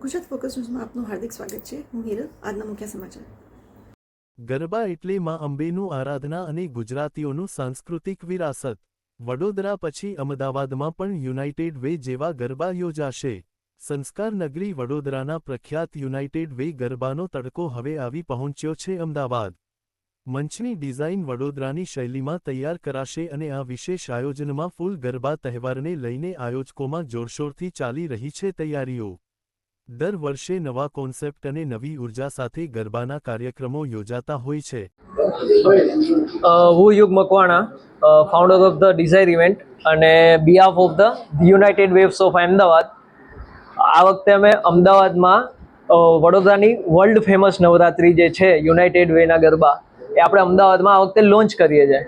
Gujarat focus ન્યૂઝમાં આપનું હાર્દિક સ્વાગત છે. હું હિરલ, આજના મુખ્ય સમાચાર. ગરબા એટલે માં અંબેનું આરાધના અને ગુજરાતીઓનું સાંસ્કૃતિક વિરાસત. વડોદરા પછી અમદાવાદમાં પણ યુનાઇટેડ વે જેવા ગરબા યોજાશે. સંસ્કાર નગરી વડોદરાના પ્રખ્યાત યુનાઇટેડ વે ગરબાનો તડકો હવે આવી પહોંચ્યો છે અમદાવાદ. મંચની ડિઝાઇન વડોદરાની શૈલીમાં તૈયાર કરાશે અને આ વિશેષ આયોજનમાં ફૂલ ગરબા તહેવારને લઈને આયોજકોમાં જોરશોરથી ચાલી રહી છે તૈયારીઓ. દર વર્ષે નવા કોન્સેપ્ટ અને નવી ઊર્જા સાથે ગરબાના કાર્યક્રમો યોજાતા હોય છે. હું Yug Makwana founder of the desire event અને behalf of the united waves of Ahmedabad આ વખતે અમે અમદાવાદમાં વડોદરાની વર્લ્ડ ફેમસ નવરાત્રી જે છે યુનાઇટેડ વેના ગરબા, એ આપણે અમદાવાદમાં આ વખતે લોન્ચ કરીએ છીએ.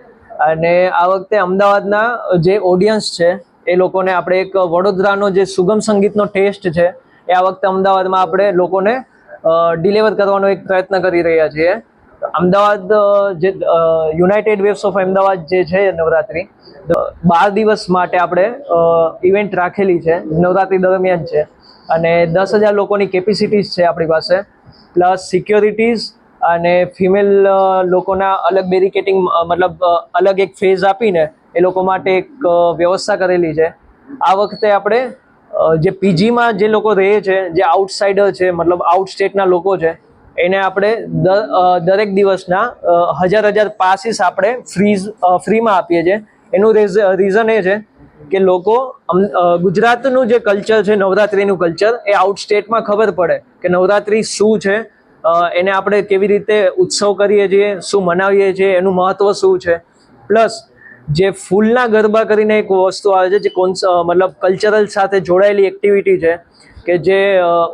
અને આ વખતે અમદાવાદના જે ઓડિયન્સ છે, એ લોકોને આપણે એક વડોદરાનો જે સુગમ સંગીતનો ટેસ્ટ છે એ આ વખતે અમદાવાદમાં આપણે લોકોને ડિલિવર કરવાનો એક પ્રયત્ન કરી રહ્યા છીએ. અમદાવાદ જે યુનાઇટેડ વેવ્સ ઓફ અમદાવાદ જે છે નવરાત્રી બાર દિવસ માટે આપણે ઇવેન્ટ રાખેલી છે, નવરાત્રી દરમિયાન છે. અને દસ હજાર લોકોની કેપેસિટીઝ છે આપણી પાસે પ્લસ સિક્યોરિટીઝ અને ફિમેલ લોકોના અલગ બેરિકેટિંગ મતલબ અલગ એક ફેઝ આપીને એ લોકો માટે એક વ્યવસ્થા કરેલી છે. આ વખતે આપણે જે પીજીમાં જે લોકો રહે છે, જે આઉટસાઇડર છે, મતલબ આઉટ સ્ટેટના લોકો છે, એને આપણે દરેક દિવસના હજાર હજાર પાસીસ આપણે ફ્રીઝ ફ્રીમાં આપીએ છીએ. એનું રીઝન એ છે કે લોકો ગુજરાતનું જે કલ્ચર છે, નવરાત્રિનું કલ્ચર એ આઉટ સ્ટેટમાં ખબર પડે કે નવરાત્રિ શું છે એને આપણે કેવી રીતે ઉત્સવ કરીએ છીએ, શું મનાવીએ છીએ, એનું મહત્ત્વ શું છે. પ્લસ જે ફૂલના ગરબા કરીને એક વસ્તુ આવે છે, જે કોન્સ મતલબ કલ્ચરલ સાથે જોડાયેલી એક્ટિવિટી છે, કે જે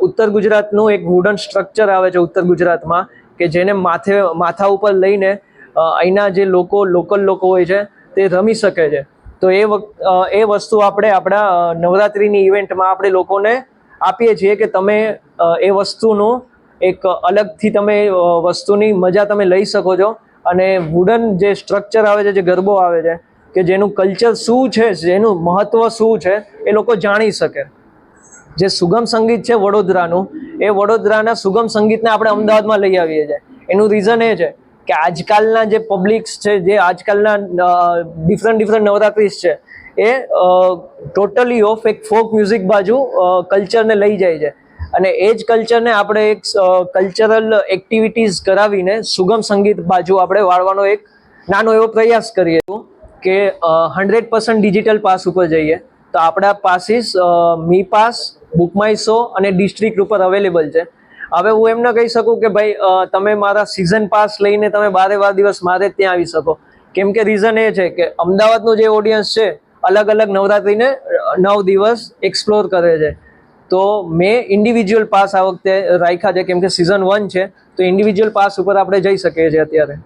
ઉત્તર ગુજરાતનું એક વુડન સ્ટ્રક્ચર આવે છે ઉત્તર ગુજરાતમાં, કે જેને માથે, માથા ઉપર લઈને અહીંના જે લોકો લોકલ લોકો હોય છે, તે રમી શકે છે. તો એ એ વસ્તુ આપણે આપણા નવરાત્રિની ઇવેન્ટમાં આપણે લોકોને આપીએ છીએ કે તમે એ વસ્તુનું એક અલગથી તમે વસ્તુની મજા તમે લઈ શકો છો. અને વુડન જે સ્ટ્રક્ચર આવે છે, જે ગરબો આવે છે, કે જેનું કલ્ચર શું છે, જેનું મહત્ત્વ શું છે, એ લોકો જાણી શકે. જે સુગમ સંગીત છે વડોદરાનું, એ વડોદરાના સુગમ સંગીતને આપણે અમદાવાદમાં લઈ આવીએ છીએ. એનું રીઝન એ છે કે આજકાલના જે પબ્લિક્સ છે, જે આજકાલના ડિફરન્ટ ડિફરન્ટ નવરાત્રીસ છે, એ ટોટલી ઓફ એક ફોક મ્યુઝિક બાજુ કલ્ચરને લઈ જાય છે. અને એ જ કલ્ચરને આપણે એક કલ્ચરલ એક્ટિવિટીઝ કરાવીને સુગમ સંગીત બાજુ આપણે વાળવાનો એક નાનો એવો પ્રયાસ કરીએ છું કે હંડ્રેડ પર્સન્ટ ડિજિટલ પાસ ઉપર જઈએ. તો આપણા passes me pass book my show અને ડિસ્ટ્રિક્ટ ઉપર અવેલેબલ છે. હવે હું એમ ન કહી શકું કે ભાઈ તમે મારા સિઝન પાસ લઈને તમે બારે બાર દિવસ મારે ત્યાં આવી શકો. કેમ કે રીઝન એ છે કે અમદાવાદનું જે ઓડિયન્સ છે અલગ અલગ નવરાત્રિને નવ દિવસ એક્સપ્લોર કરે છે. તો મેં ઇન્ડિવિજ્યુઅલ પાસ આ વખતે રાખ્યા છે, કેમ કે સિઝન વન છે, તો ઇન્ડિવિજ્યુઅલ પાસ ઉપર આપણે જઈ શકીએ છીએ અત્યારે.